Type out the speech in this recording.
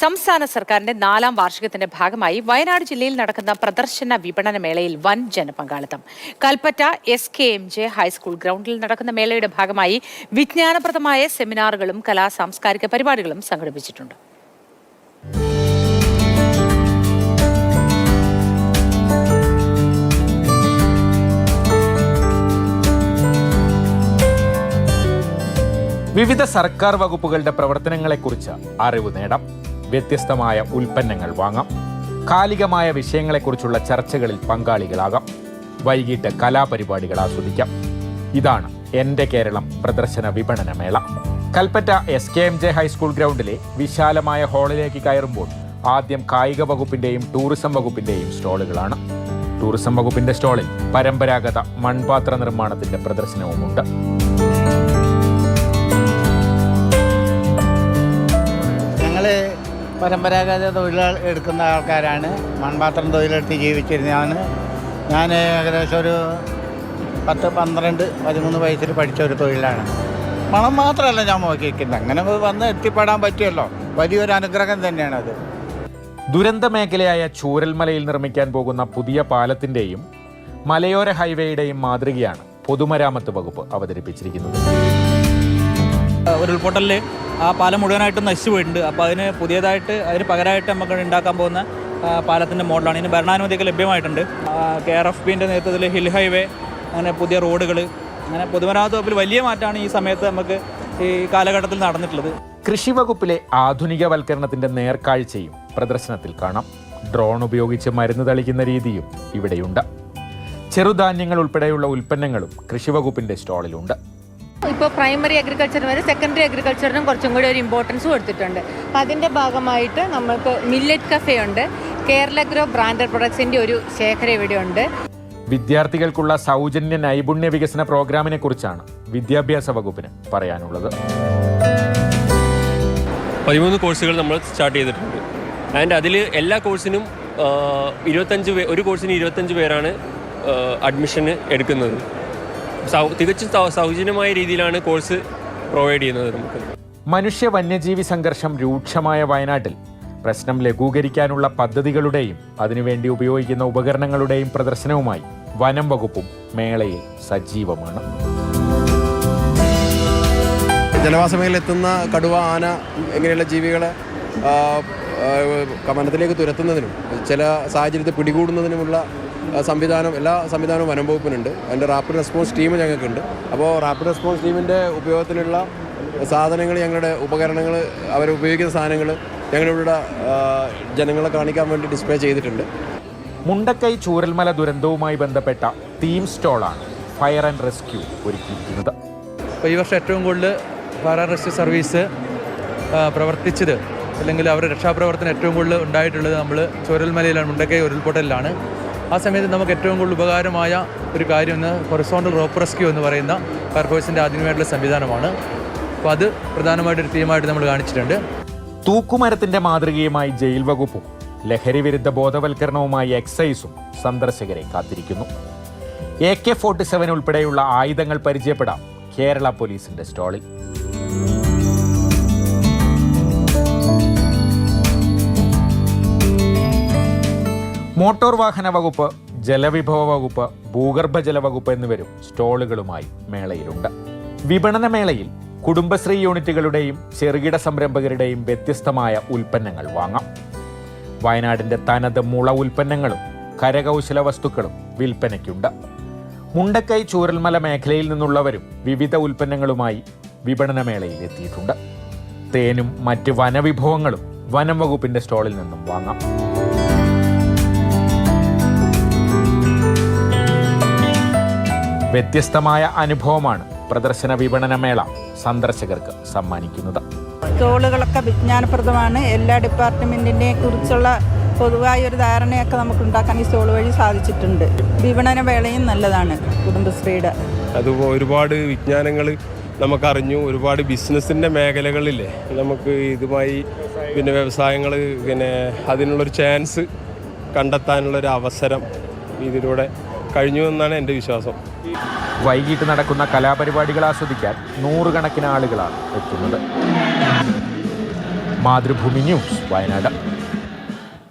സംസ്ഥാന സർക്കാരിന്റെ നാലാം വാർഷികത്തിന്റെ ഭാഗമായി വയനാട് ജില്ലയിൽ നടക്കുന്ന പ്രദർശന വിപണന മേളയിൽ വൻ ജനപങ്കാളിത്തം. Kalpetta S K M J high school ഗ്രൗണ്ടിൽ നടക്കുന്ന മേളയുടെ ഭാഗമായി വിജ്ഞാനപ്രദമായ സെമിനാറുകളും കലാ സാംസ്കാരിക പരിപാടികളും സംഘടിപ്പിച്ചിട്ടുണ്ട്. വിവിധ സർക്കാർ വകുപ്പുകളുടെ പ്രവർത്തനങ്ങളെക്കുറിച്ച് അറിവ് നേടാം. വ്യത്യസ്തമായ ഉൽപ്പന്നങ്ങൾ വാങ്ങാം. കാലികമായ വിഷയങ്ങളെക്കുറിച്ചുള്ള ചർച്ചകളിൽ പങ്കാളികളാകാം. വൈകിട്ട് കലാപരിപാടികൾ ആസ്വദിക്കാം. ഇതാണ് എന്റെ കേരളം പ്രദർശന വിപണന മേള. Kalpetta S K M J high school ഗ്രൗണ്ടിലെ വിശാലമായ ഹാളിലേക്ക് കയറുമ്പോൾ ആദ്യം കായിക വകുപ്പിന്റെയും ടൂറിസം വകുപ്പിന്റെയും സ്റ്റോളുകളാണ്. ടൂറിസം വകുപ്പിന്റെ സ്റ്റോളിൽ പരമ്പരാഗത മൺപാത്ര നിർമ്മാണത്തിന്റെ പ്രദർശനവുമുണ്ട്. പരമ്പരാഗത തൊഴിലുകൾ എടുക്കുന്ന ആൾക്കാരാണ്. മൺപാത്രം തൊഴിലെടുത്ത് ജീവിച്ചിരുന്നതാണ് ഞാൻ ഏകദേശം ഒരു പത്ത് പന്ത്രണ്ട് പതിമൂന്ന് വയസ്സിൽ പഠിച്ച ഒരു തൊഴിലാണ്. മണം മാത്രമല്ല ഞാൻ നോക്കിയിരിക്കുന്നത് അങ്ങനെ വന്ന് എത്തിപ്പെടാൻ പറ്റുമല്ലോ. വലിയൊരു അനുഗ്രഹം തന്നെയാണത്. ദുരന്ത മേഖലയായ ചൂരൽമലയിൽ നിർമ്മിക്കാൻ പോകുന്ന പുതിയ പാലത്തിന്റെയും മലയോര ഹൈവേയുടെയും മാതൃകയാണ് പൊതുമരാമത്ത് വകുപ്പ് അവതരിപ്പിച്ചിരിക്കുന്നത്. ഉരുൾപൊട്ടലിൽ ആ പാലം മുഴുവനായിട്ടും നശിച്ചു പോയിട്ടുണ്ട്. അപ്പോൾ അതിന് പുതിയതായിട്ട് അതിന് പകരമായിട്ട് നമുക്ക് ഉണ്ടാക്കാൻ പോകുന്ന പാലത്തിന്റെ മോഡലാണ്. ഇതിന് ഭരണാനുമതിയൊക്കെ ലഭ്യമായിട്ടുണ്ട്. കെ ആർ എഫ് ബിന്റെ നേതൃത്വത്തിൽ ഹിൽ ഹൈവേ അങ്ങനെ പുതിയ റോഡുകൾ അങ്ങനെ പൊതുമരാമത്ത് വകുപ്പിൽ വലിയ മാറ്റമാണ് ഈ സമയത്ത് നമുക്ക് ഈ കാലഘട്ടത്തിൽ നടന്നിട്ടുള്ളത്. കൃഷി വകുപ്പിലെ ആധുനികവൽക്കരണത്തിന്റെ നേർക്കാഴ്ചയും പ്രദർശനത്തിൽ കാണാം. ഡ്രോൺ ഉപയോഗിച്ച് മരുന്ന് തളിക്കുന്ന രീതിയും ഇവിടെയുണ്ട്. ചെറുധാന്യങ്ങൾ ഉൾപ്പെടെയുള്ള ഉൽപ്പന്നങ്ങളും കൃഷി വകുപ്പിന്റെ സ്റ്റോളിലുണ്ട്. ഇപ്പോൾ പ്രൈമറി അഗ്രികൾച്ചറിന് വരെ സെക്കൻഡറി അഗ്രികൾച്ചറിനും കുറച്ചും കൂടി ഒരു ഇമ്പോർട്ടൻസ് കൊടുത്തിട്ടുണ്ട്. അപ്പോൾ അതിന്റെ ഭാഗമായിട്ട് നമ്മൾക്ക് മില്ലറ്റ് കഫേ ഉണ്ട്. കേരള ഗ്രോ ബ്രാൻഡഡ് പ്രൊഡക്ട്സിന്റെ ഒരു ശേഖരം ഇവിടെ ഉണ്ട് വിദ്യാർത്ഥികൾക്കുള്ള സൗജന്യ നൈപുണ്യ വികസന പ്രോഗ്രാമിനെ കുറിച്ചാണ് വിദ്യാഭ്യാസ വകുപ്പിന് പറയാനുള്ളത്. പതിമൂന്ന് കോഴ്സുകൾ നമ്മൾ സ്റ്റാർട്ട് ചെയ്തിട്ടുണ്ട്. ആൻഡ് അതിൽ എല്ലാ കോഴ്സിനും ഇരുപത്തഞ്ച് പേ ഒരു കോഴ്സിന് ഇരുപത്തഞ്ച് പേരാണ് അഡ്മിഷന് എടുക്കുന്നത്. തികച്ചും സൗജന്യമായ രീതിയിലാണ് കോഴ്സ് പ്രൊവൈഡ് ചെയ്യുന്നത് നമുക്ക്. മനുഷ്യ വന്യജീവി സംഘർഷം രൂക്ഷമായ വയനാട്ടിൽ. പ്രശ്നം ലഘൂകരിക്കാനുള്ള പദ്ധതികളുടെയും അതിനുവേണ്ടി ഉപയോഗിക്കുന്ന ഉപകരണങ്ങളുടെയും പ്രദർശനവുമായി വനം വകുപ്പും മേളയിൽ സജീവമാണ്. ജനവാസ മേഖലയിലെത്തുന്ന കടുവ ആന ഇങ്ങനെയുള്ള ജീവികളെ വനത്തിലേക്ക് തുരത്തുന്നതിനും ചില സാഹചര്യത്തിൽ പിടികൂടുന്നതിനുമുള്ള സംവിധാനം എല്ലാ സംവിധാനവും വനം വകുപ്പിനുണ്ട്. അതിന്റെ റാപ്പിഡ് റെസ്പോൺസ് ടീം ഞങ്ങൾക്കുണ്ട്. അപ്പോൾ റാപ്പിഡ് റെസ്പോൺസ് ടീമിന്റെ ഉപയോഗത്തിലുള്ള സാധനങ്ങൾ ഞങ്ങളുടെ ഉപകരണങ്ങൾ അവർ ഉപയോഗിക്കുന്ന സാധനങ്ങൾ ഞങ്ങളിവിടെ ജനങ്ങളെ കാണിക്കാൻ വേണ്ടി ഡിസ്പ്ലേ ചെയ്തിട്ടുണ്ട്. മുണ്ടക്കൈ ചൂരൽമല ദുരന്തവുമായി ബന്ധപ്പെട്ട തീം സ്റ്റോളാണ് ഫയർ ആൻഡ് റെസ്ക്യൂ ഒരുക്കിയിരിക്കുന്നത്. ഇപ്പോൾ ഈ വർഷം ഏറ്റവും കൂടുതൽ ഫയർ ആൻഡ് റെസ്ക്യൂ സർവീസ് പ്രവർത്തിച്ചത് അല്ലെങ്കിൽ അവരുടെ രക്ഷാപ്രവർത്തനം ഏറ്റവും കൂടുതൽ ഉണ്ടായിട്ടുള്ളത് നമ്മൾ ചുരൽമലയിലാണ് മുണ്ടക്കൈ ഉരുൾപൊട്ടലിലാണ്. ആ സമയത്ത് നമുക്ക് ഏറ്റവും കൂടുതൽ ഉപകാരമായ ഒരു കാര്യം എന്ന് ഹൊറിസോണ്ടൽ റോപ്പ് റെസ്ക്യൂ എന്ന് പറയുന്ന ഫയർഫോഴ്സിന്റെ ആധുനികമായിട്ടുള്ള സംവിധാനമാണ്. അപ്പോൾ അത് പ്രധാനമായിട്ടൊരു തീമായിട്ട് നമ്മൾ കാണിച്ചിട്ടുണ്ട്. തൂക്കുമരത്തിന്റെ മാതൃകയുമായി ജയിൽ വകുപ്പും ലഹരി വിരുദ്ധ ബോധവൽക്കരണവുമായി എക്സൈസും സന്ദർശകരെ കാത്തിരിക്കുന്നു. എ കെ ഫോർട്ടി സെവൻ ഉൾപ്പെടെയുള്ള ആയുധങ്ങൾ പരിചയപ്പെടാം കേരള പോലീസിന്റെ സ്റ്റോളിൽ. മോട്ടോർ വാഹന വകുപ്പ് ജലവിഭവ വകുപ്പ് ഭൂഗർഭജല വകുപ്പ് എന്നിവരും സ്റ്റോളുകളുമായി മേളയിലുണ്ട്. വിപണന മേളയിൽ കുടുംബശ്രീ യൂണിറ്റുകളുടെയും ചെറുകിട സംരംഭകരുടെയും വ്യത്യസ്തമായ ഉൽപ്പന്നങ്ങൾ വാങ്ങാം. വയനാടിന്റെ തനത് മുള ഉൽപ്പന്നങ്ങളും കരകൗശല വസ്തുക്കളും വിൽപ്പനയ്ക്കുണ്ട്. മുണ്ടക്കൈ ചൂരൽമല മേഖലയിൽ നിന്നുള്ളവരും വിവിധ ഉൽപ്പന്നങ്ങളുമായി വിപണന മേളയിൽ എത്തിയിട്ടുണ്ട്. തേനും മറ്റ് വനവിഭവങ്ങളും വനം വകുപ്പിന്റെ സ്റ്റോളിൽ നിന്നും വാങ്ങാം. വ്യത്യസ്തമായ അനുഭവമാണ് പ്രദർശന വിപണന മേള സന്ദർശകർക്ക് സമ്മാനിക്കുന്നത്. സ്റ്റോളുകളൊക്കെ വിജ്ഞാനപ്രദമാണ്. എല്ലാ ഡിപ്പാർട്ട്മെന്റിനെ കുറിച്ചുള്ള പൊതുവായ ഒരു ധാരണയൊക്കെ നമുക്ക് ഉണ്ടാക്കാൻ ഈ സ്റ്റോൾ വഴി സാധിച്ചിട്ടുണ്ട്. വിപണന വേളയും നല്ലതാണ് കുടുംബശ്രീയുടെ. അതുപോലെ ഒരുപാട് വിജ്ഞാനങ്ങൾ നമുക്കറിഞ്ഞു. ഒരുപാട് ബിസിനസ്സിന്റെ മേഖലകളില്ലേ. നമുക്ക് ഇതുമായി പിന്നെ വ്യവസായങ്ങൾ പിന്നെ അതിനുള്ളൊരു ചാൻസ് കണ്ടെത്താനുള്ളൊരു അവസരം ഇതിലൂടെ കഴിഞ്ഞു എന്നാണ് എന്റെ വിശ്വാസം. വൈകിട്ട് നടക്കുന്ന കലാപരിപാടികൾ ആസ്വദിക്കാൻ നൂറുകണക്കിന് ആളുകളാണ് എത്തുന്നത്. മാതൃഭൂമി ന്യൂസ് വയനാട്.